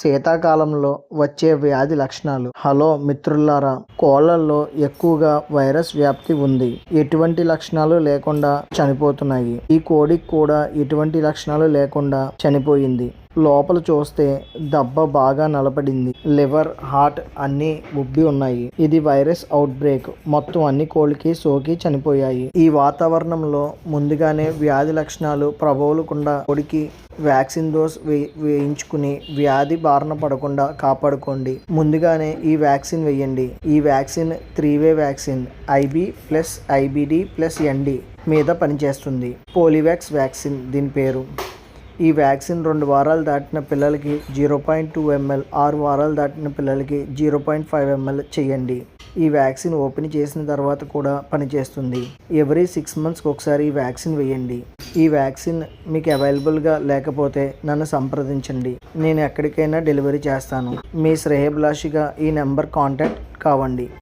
శీతాకాలంలో వచ్చే వ్యాధి లక్షణాలు. హలో మిత్రులారా కోళ్ళలో ఎక్కువగా వైరస్ వ్యాప్తి ఉంది. ఎటువంటి లక్షణాలు లేకుండా చనిపోతున్నాయి. ఈ కోడికి కూడా ఎటువంటి లక్షణాలు లేకుండా చనిపోయింది. లోపల చూస్తే దెబ్బ బాగా నలపడింది. లివర్ హార్ట్ అన్ని ఉబ్బి ఉన్నాయి. ఇది వైరస్ అవుట్ బ్రేక్ మొత్తం అన్ని కోళ్ళకి సోకి చనిపోయాయి. ఈ వాతావరణంలో ముందుగానే వ్యాధి లక్షణాలు ప్రబలకుండా కోడికి వ్యాక్సిన్ డోస్ వే వేయించుకుని వ్యాధి బారిన పడకుండా కాపాడుకోండి. ముందుగానే ఈ వ్యాక్సిన్ వేయండి. ఈ vaccine three way vaccine IB plus IBD plus ND మీద పనిచేస్తుంది. పోలివ్యాక్స్ వ్యాక్సిన్ దీని పేరు. ఈ వ్యాక్సిన్ రెండు వారాలు దాటిన పిల్లలకి జీరో పాయింట్ టూ ఎంఎల్ ఆరు వారాలు దాటిన పిల్లలకి జీరో పాయింట్ ఫైవ్ ఎంఎల్ చేయండి. ఈ వ్యాక్సిన్ ఓపెన్ చేసిన తర్వాత కూడా పనిచేస్తుంది. ఎవ్రీ సిక్స్ మంత్స్కి ఒకసారి ఈ వ్యాక్సిన్ వేయండి. ఈ వ్యాక్సిన్ మీకు అవైలబుల్గా లేకపోతే నన్ను సంప్రదించండి. నేను ఎక్కడికైనా డెలివరీ చేస్తాను. మీ శ్రేయభిలాషిగా ఈ నెంబర్ కాంటాక్ట్ కావండి.